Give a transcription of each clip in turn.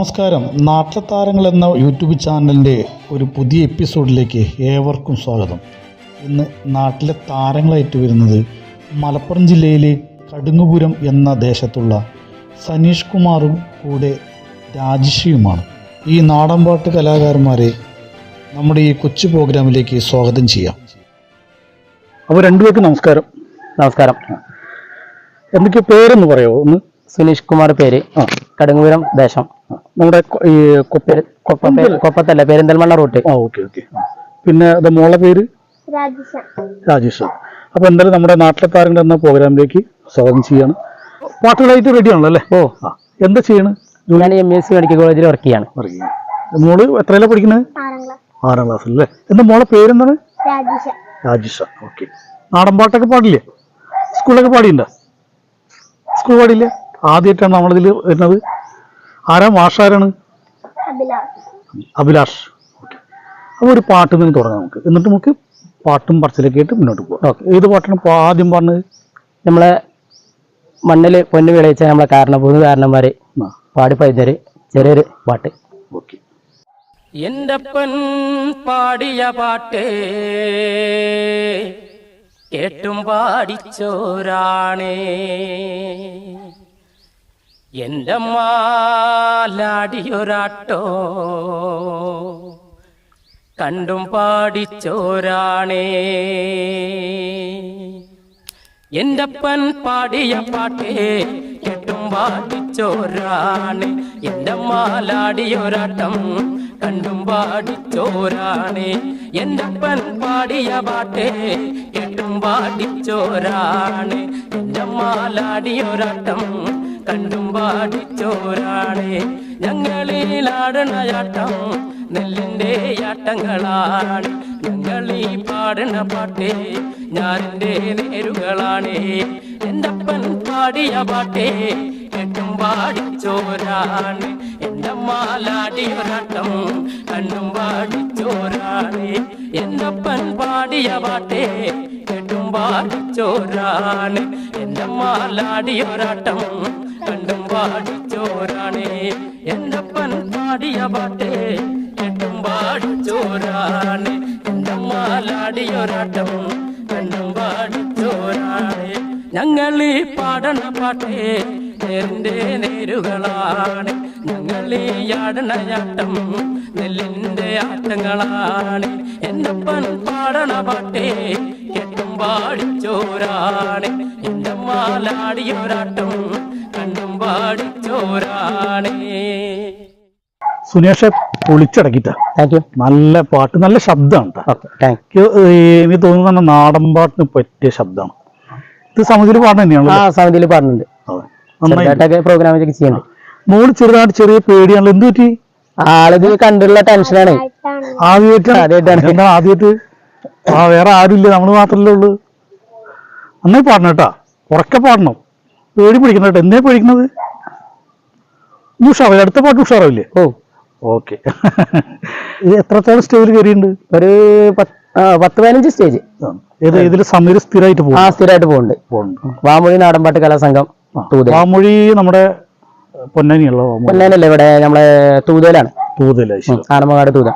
നമസ്കാരം. നാട്ടത്താരങ്ങൾ എന്ന യൂട്യൂബ് ചാനലിന്റെ ഒരു പുതിയ എപ്പിസോഡിലേക്ക് ഏവർക്കും സ്വാഗതം. ഇന്ന് നാട്ടിലെ താരങ്ങളായിട്ട് വരുന്നത് മലപ്പുറം ജില്ലയിലെ കടുങ്ങുപുരം എന്ന ദേശത്തുള്ള സനീഷ് കുമാറും കൂടെ രാജശ്രീയുമാണ് ഈ നാടൻപാട്ട് കലാകാരന്മാരെ നമ്മുടെ ഈ കൊച്ചു പ്രോഗ്രാമിലേക്ക് സ്വാഗതം ചെയ്യാം. അപ്പോൾ രണ്ടുപേർക്കും നമസ്കാരം. നമസ്കാരം. എന്തൊക്കെയോ പേരൊന്ന് പറയുമോ ഒന്ന് സുനീഷ് കുമാർ പേര്. ആ. കടുങ്ങുപുരം ദേശം. നമ്മുടെ ഈ കൊപ്പ കൊപ്പം കൊപ്പത്തല്ല പെരിന്തൽമണ്ണ റൂട്ട്. ആ ഓക്കെ ഓക്കെ. പിന്നെ മോളെ പേര്? രാജേഷ്. അപ്പൊ എന്തായാലും നമ്മുടെ നാട്ടിലെ താരങ്ങൾ എന്ന പ്രോഗ്രാമിലേക്ക് സ്വാഗതം ചെയ്യാണ്. പാട്ടുകളായിട്ട് റെഡി ആണല്ലോ അല്ലേ? ഓ. എന്താ ചെയ്യണ്? ഞാൻ എം എസ് സി മെഡിക്കൽ കോളേജിൽ വർക്ക് ചെയ്യാണ്. മോൾ എത്രയല്ല പഠിക്കുന്നത് ആറാം ക്ലാസ്. ക്ലാസ്സിൽ അല്ലേ? എന്താ മോളെ പേരെന്താണ്? രാജേഷ. രാജേഷ ഓക്കെ. നാടൻ പാട്ടൊക്കെ പാടില്ലേ? സ്കൂളിലൊക്കെ പാടിയിട്ടുണ്ടോ സ്കൂൾ പാടില്ല ആദ്യമായിട്ടാണ് നമ്മളിതിൽ വരുന്നത്. ആരാ? മാഷാരാണ്? അഭിലാഷ്. ഓക്കെ. അപ്പോൾ ഒരു പാട്ട് നിന്ന് തുടങ്ങാം നമുക്ക്. എന്നിട്ട് നമുക്ക് പാട്ടും പറച്ചിലൊക്കെ ആയിട്ട് മുന്നോട്ട് പോകാം. ഓക്കെ. ഏത് പാട്ടാണ് ഇപ്പോൾ ആദ്യം പറഞ്ഞത് നമ്മളെ മണ്ണിൽ പൊന്ന് വിളയിച്ച നമ്മളെ കാരണഭൂമി കാരണന്മാര് ആ. പാടി പൈതര് ചെറിയൊരു പാട്ട്. ഓക്കെ. എന്റപ്പൻ പാടിയ പാട്ട് കേട്ടും പാടിച്ചോരാണേ. എന്റെ മാലാടിയൊരാട്ടോ. കണ്ടും പാടിച്ചോരാണേ. എന്റപ്പൻ പാടിയ പാട്ടേ കേട്ടും പാടിച്ചോരാണ്. എന്റെ മാലാടിയൊരാട്ടം കണ്ടും പാടിച്ചോരാണ്. എന്റപ്പൻ പാടിയ പാട്ടേ കേട്ടും പാടിച്ചോരാണ്. എന്റെ മാലാടിയൊരാട്ടം കണ്ടും പാടിച്ചോരാണ്. ഞങ്ങളിലാടണയാട്ടം നെല്ലിന്റെ ആട്ടങ്ങളാണ്. ഞങ്ങളീ പാടണ പാട്ടേ ഞാനെന്റെ നേരുകളാണ്. എന്റപ്പൻ പാടിയ പാട്ടേ കെട്ടും പാടിച്ചോരാണ്. എന്റെ മാലാടിയൊരാട്ടം കണ്ണും പാടിച്ചോരാണ്. എന്റപ്പൻ പാടിയ പാട്ടേ കെട്ടും പാടിച്ചോരാണ്. എന്റെ മാലാടിയൊരാട്ടം കണ്ടും പാടിച്ചോരാണേ. എന്നപ്പൻ പാടിയ പാട്ടേ കേട്ടും പാടിച്ചോരാണേ. എന്റെ മാലാടിയൊരാട്ടം കണ്ടും പാടിച്ചോരാണേ. ഞങ്ങൾ ഈ പാടണ പാട്ടേ നേരിന്റെ നേരുകളാണ്. ഞങ്ങൾ ഈ ആടണയാട്ടം നെല്ലിന്റെ ആട്ടങ്ങളാണ്. എന്നപ്പൻ പാടണ പാട്ടേ കേട്ടും പാടിച്ചോരാണ്. എന്റെ മാലാടിയൊരാട്ടം കണ്ടും പാടിച്ചോരാണേ സുനേഷെ പൊളിച്ചടക്കിട്ട നല്ല പാട്ട് നല്ല ശബ്ദമാണ് എനിക്ക് എനിക്ക് തോന്നുന്നു തന്നെ നാടൻ പാട്ടിന് പറ്റിയ ശബ്ദമാണ്. ഇത് സമിതിയിൽ പാടുന്ന ആ തന്നെയാണല്ലോ സമിതിയിൽ പാടുന്നുണ്ട്. പ്രോഗ്രാം ചെയ്യണം ചെയ്യുന്നുണ്ട്. മോൾ ചെറുതായിട്ട് ചെറിയ പേടിയാണല്ലോ. എന്ത് പറ്റി? ആളിത് കണ്ടുള്ള ടെൻഷനാണ് ആദ്യമായിട്ട് ആദ്യമായിട്ടാണ്. ആദ്യമായിട്ട് ആ വേറെ ആരുമില്ല. നമ്മൾ മാത്രല്ലേ ഉള്ളു. നന്നായി പാടണം കേട്ടാ ഉറക്കെ പാടണം. പേടി പിടിക്കുന്നത് എന്നേ പേടിക്കുന്നത്? ഇനി ഉഷാറില്ല അടുത്ത പാട്ട് ഉഷാറാവില്ലേ? ഓ. ഓക്കെ. ഇത് എത്രത്തോളം സ്റ്റേജിൽ കയറിയിട്ടുണ്ട്? ഒരു പത്ത് ആ, പതിനഞ്ച് സ്റ്റേജ് ഏത് ഇതിൽ സമീർ സ്ഥിരമായിട്ട് ആ പോകും സ്ഥിരമായിട്ട് പോകുന്നുണ്ട്. പോകുന്നുണ്ട്. വാമൊഴി നാടൻപാട്ട് കലാസംഘം ആ. വാമൊഴി നമ്മുടെ പൊന്നാനിയുള്ള പൊന്നാനല്ല ഇവിടെ നമ്മളെ തൂതലാണ്. തൂതല ആനമങ്ങാട് തൂത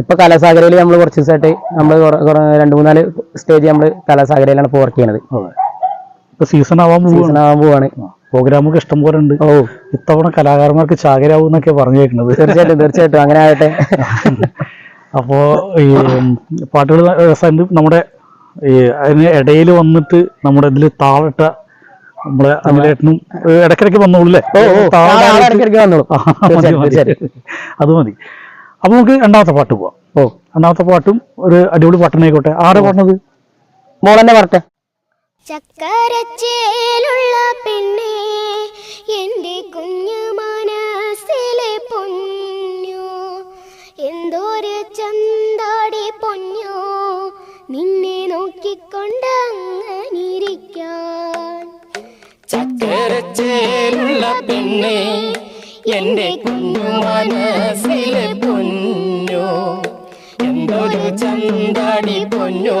ഇപ്പൊ കലാസാഗരയിൽ നമ്മൾ കുറച്ച് ദിവസമായിട്ട് നമ്മൾ രണ്ട് മൂന്നാൽ സ്റ്റേജ് നമ്മൾ കലാസാഗരയിലാണ് ഇപ്പോൾ വർക്ക് ഇപ്പൊ സീസൺ ആവാൻ സീസൺ ആവാൻ പോവാണ്. പ്രോഗ്രാമൊക്കെ ഇഷ്ടം പോലെ ഉണ്ട്. ഓ. ഇത്തവണ കലാകാരന്മാർക്ക് ചാകരാവും എന്നൊക്കെ പറഞ്ഞു കേൾക്കുന്നത് തീർച്ചയായിട്ടും തീർച്ചയായിട്ടും. അങ്ങനെ ആകട്ടെ. അപ്പോ ഈ പാട്ടുകൾ നമ്മുടെ ഈ അതിന് ഇടയിൽ വന്നിട്ട് നമ്മുടെ ഇതിൽ താളിട്ട നമ്മുടെ അമലേട്ടനും ഇടക്കിടക്ക് വന്നോളൂല്ലേ? അത് മതി. അപ്പൊ നമുക്ക് രണ്ടാമത്തെ പാട്ട് പോവാം. ഓ. രണ്ടാമത്തെ പാട്ടും ഒരു അടിപൊളി പാട്ടനായിക്കോട്ടെ ആരാ പറഞ്ഞത് മോളെന്നെ പറട്ടെ ചക്കരച്ചേലുള്ള പെണ്ണേ എന്റെ കുഞ്ഞു മനസ്സിലെ പൊന്നു എന്തോരു ചന്താടി പൊന്നു നിന്നെ നോക്കിക്കൊണ്ട് അങ്ങനിരിക്കാൻ ചക്കരച്ചേലുള്ള പെണ്ണെ എന്റെ കുഞ്ഞു മനസ്സിലെ പൊന്നു എന്തോരു ചന്താടി പൊന്നോ.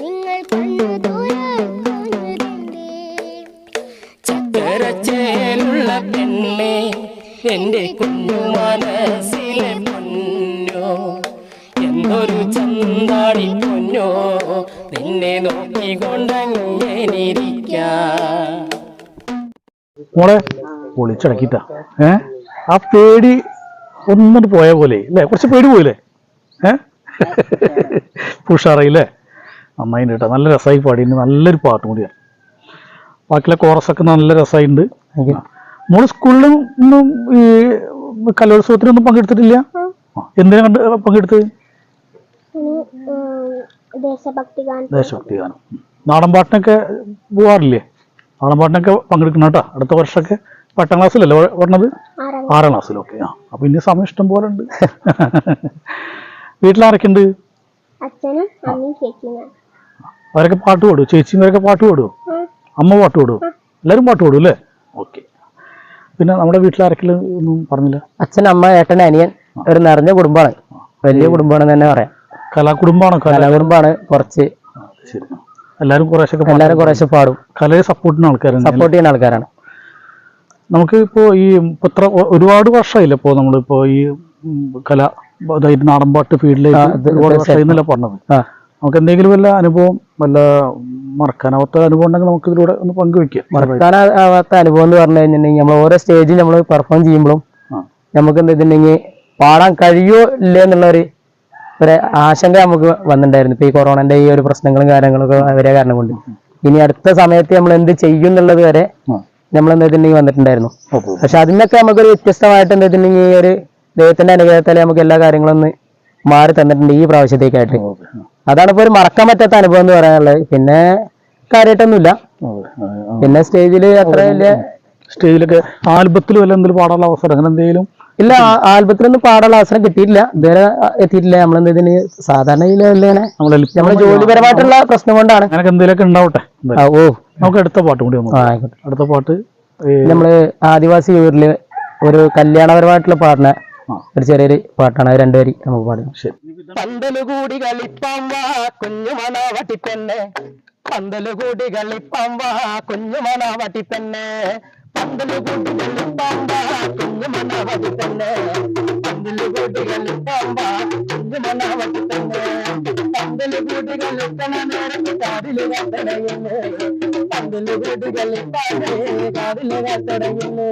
നിങ്ങൾ കണ്ണു തുറക്കുന്നതെന്തേ ചക്കരച്ചേലുള്ള പെണ്ണെ എന്റെ കുഞ്ഞു മനസ്സിലെ പൊന്നോ? എന്തൊരു ചന്താടി പൊന്നോ? നിന്നെ നോക്കിക്കൊണ്ടെങ്ങനിരിക്കാം മോളെ പൊളിച്ചടക്കിട്ട ഏ? ആ പേടി ഒന്നിട്ട് പോയ പോലെ. അല്ലേ കുറച്ച് പേടി പോയില്ലേ? ഏ? ഉഷാറായില്ലേ? നന്നായി കേട്ടോ. നല്ല രസമായി പാടി. നല്ലൊരു പാട്ടും കൂടിയാണ് ബാക്കിയുള്ള കോറസൊക്കെ നല്ല രസമായിട്ടുണ്ട്. മോൾ സ്കൂളിലും ഒന്നും ഈ കലോത്സവത്തിനൊന്നും പങ്കെടുത്തിട്ടില്ല? എന്തിനാണ് എന്തിനാ കണ്ട് പങ്കെടുത്തത്? ദേശഭക്തി ഗാനം ദേശഭക്തി ഗാനം. ഉം. നാടൻ പാട്ടിനൊക്കെ പോവാറില്ലേ? നാടൻ പാട്ടിനൊക്കെ പങ്കെടുക്കണം കേട്ടോ. അടുത്ത വർഷമൊക്കെ പത്താം ക്ലാസ്സിലല്ലേ പറഞ്ഞത് ആറാം ക്ലാസ്സിലൊക്കെ ആ അപ്പൊ ഇനി സമയം ഇഷ്ടം പോലെ ഉണ്ട്. വീട്ടിലാരൊക്കെ ഉണ്ട് അച്ഛനും അമ്മയും ചേച്ചിയും അവരൊക്കെ പാട്ട് പാടും ചേച്ചിമാരൊക്കെ പാട്ട് പാടുമോ അമ്മ പാട്ട് പാടുമോ എല്ലാവരും പാട്ട് പാടും അല്ലേ? ഓക്കെ പിന്നെ നമ്മുടെ വീട്ടിലാരൊക്കെ ഒന്നും പറഞ്ഞില്ല. അച്ഛൻ അമ്മ ഏട്ടൻ അനിയൻ ഒരു നിറഞ്ഞ കുടുംബമാണ്. വലിയ കുടുംബമാണെന്ന് തന്നെ പറയാം. കലാകുടുംബാണോ? കലാകുടുംബാണ് കലാകുടുംബമാണ് കുറച്ച് എല്ലാവരും പാട്ട് എല്ലാവരും കുറേശ്ശെ പാടും. കലയെ സപ്പോർട്ട് ചെയ്യുന്ന ആൾക്കാരാണ് സപ്പോർട്ട് ചെയ്യുന്ന ആൾക്കാരാണ്. നമുക്ക് ഇപ്പോ ഈ ഇപ്പൊ ഇത്ര ഒരുപാട് വർഷമായില്ല ഇപ്പോൾ നമ്മളിപ്പോ ഈ കല അതായത് നാടൻപാട്ട് ഫീൽഡിലേക്ക് ഒരുപാട് പറഞ്ഞത്? നമുക്ക് എന്തെങ്കിലും വല്ല അനുഭവം വല്ല മറക്കാനാവാത്ത അനുഭവം ഉണ്ടെങ്കിൽ നമുക്ക് ഇതിലൂടെ ഒന്ന് പങ്കുവെക്കാം മറക്കാനാവാത്ത അനുഭവം എന്ന് പറഞ്ഞു കഴിഞ്ഞിട്ടുണ്ടെങ്കിൽ നമ്മൾ ഓരോ സ്റ്റേജിൽ നമ്മൾ പെർഫോം ചെയ്യുമ്പോഴും നമുക്ക് എന്താ പാടാൻ കഴിയോ ഇല്ലേ എന്നുള്ള ഒരു ആശങ്ക നമുക്ക് വന്നിട്ടുണ്ടായിരുന്നു. ഇപ്പൊ ഈ കൊറോണന്റെ ഈ ഒരു പ്രശ്നങ്ങളും കാര്യങ്ങളൊക്കെ വരെ കാരണം കൊണ്ട്. ഇനി അടുത്ത സമയത്ത് നമ്മൾ എന്ത് ചെയ്യും എന്നുള്ളത് വരെ നമ്മൾ എന്തെങ്കിലും വന്നിട്ടുണ്ടായിരുന്നു. പക്ഷെ അതിനൊക്കെ നമുക്കൊരു വ്യത്യസ്തമായിട്ട് എന്തെങ്കിലും ഈ ഒരു ദൈവത്തിന്റെ അനുഗ്രഹത്തിൽ നമുക്ക് എല്ലാ കാര്യങ്ങളും ഒന്ന് മാറി തന്നിട്ടുണ്ട് ഈ പ്രാവശ്യത്തേക്കായിട്ട്. അതാണ് ഇപ്പൊ ഒരു മറക്കാൻ പറ്റാത്ത അനുഭവം എന്ന് പറയാനുള്ളത്. പിന്നെ കാര്യമായിട്ടൊന്നുമില്ല. പിന്നെ സ്റ്റേജിൽ അത്ര വലിയ സ്റ്റേജിലൊക്കെ ആൽബത്തിൽ വല്ല എന്തെങ്കിലും പാടാനുള്ള അവസരം അങ്ങനെ എന്തെങ്കിലും? ഇല്ല ആ- ആൽബത്തിലൊന്നും പാടാനുള്ള അവസരം കിട്ടിയിട്ടില്ല. ഇതുവരെ എത്തിയിട്ടില്ല. നമ്മൾ എന്തെങ്കിലും സാധാരണ നമ്മളെ നമ്മളെ ജോലിപരമായിട്ടുള്ള പ്രശ്നം കൊണ്ടാണ്. എന്തെങ്കിലും എന്തെങ്കിലുമൊക്കെ ഉണ്ടാവട്ടെ. ഓ. നമുക്ക് അടുത്ത പാട്ട് കൂടി അടുത്ത പാട്ട് നമ്മൾ ആദിവാസി ഊരിൽ ഒരു കല്യാണപരമായിട്ടുള്ള പാട്ടിനെ ഒരു ചെറിയൊരു പാട്ടാണ്. രണ്ടുപേരി നമുക്ക് പാടുന്നത് ശരി. പന്തൽ കൂടി കളിപ്പാം വാ കുഞ്ഞു മനാവട്ടി പെണ്ണ് പന്തൽ കൂടി കളിപ്പാം വാ പെണ്ണ് പന്തൽ കൂടി കളിപ്പാം വാ കുഞ്ഞു മണാവട്ടി പെണ്ണ് പന്തൽ കൂടി കളിപ്പാം വാ കുഞ്ഞു മണാവട്ടി പെണ്ണ് പന്തൽ കൂടി കളിക്കണ നേരത്ത് കാതിൽ കത്തടയുന്നു പന്തൽ കൂടി കളിപ്പാണ് കാതിൽ കത്തടയുന്നു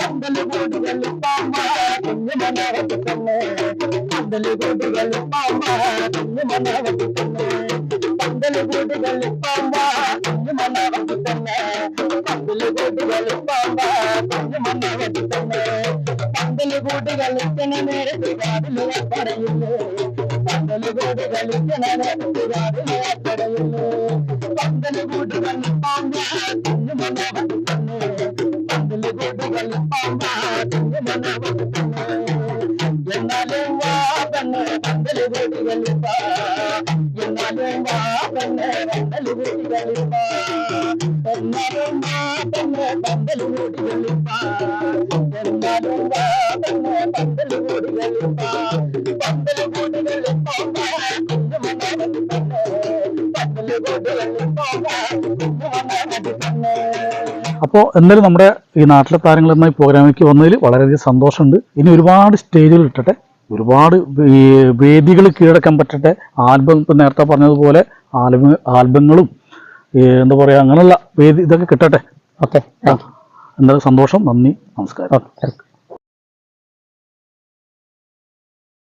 പന്തൽ കൂടി കളിപ്പാം വാ കുഞ്ഞു മണാവട്ടി പെണ്ണ് പന്തൽ കൂടി കളിപ്പാം വാ കുഞ്ഞു മണാവട്ടി പെണ്ണ് പന്തൽ കൂടി കളിപ്പാം വാ കുഞ്ഞു മണാവട്ടി പെണ്ണ് പന്തൽ കൂടി കളിപ്പാം വാ കുഞ്ഞു മണാവട്ടി പെണ്ണ് പന്തൽ കൂടി കളിക്കണ നേരത്ത് കാതിൽ കത്തടയുന്നു പന്തൽ കൂടി കളിക്കണ നേരത്ത് കാതിൽ കത്തടയുന്നു പന്തൽ കൂടി കളിപ്പാം വാ കുഞ്ഞു മണാവട്ടി പെണ്ണ് പന്തൽ കൂടി അപ്പോൾ എന്തായാലും നമ്മുടെ ഈ നാട്ടിലെ താരങ്ങൾ പ്രോഗ്രാമിലേക്ക് വന്നതിൽ വളരെയധികം സന്തോഷമുണ്ട്. ഇനി ഒരുപാട് സ്റ്റേജുകൾ ഇട്ടട്ടെ ഒരുപാട് ഈ വേദികൾ കീഴടക്കാൻ പറ്റട്ടെ. ആൽബം ഇപ്പം നേരത്തെ പറഞ്ഞതുപോലെ ആൽബം ആൽബങ്ങളും എന്താ പറയുക അങ്ങനെയുള്ള വേദി ഇതൊക്കെ കിട്ടട്ടെ. ഓക്കെ എന്തായാലും സന്തോഷം നന്ദി നമസ്കാരം. ഓക്കെ.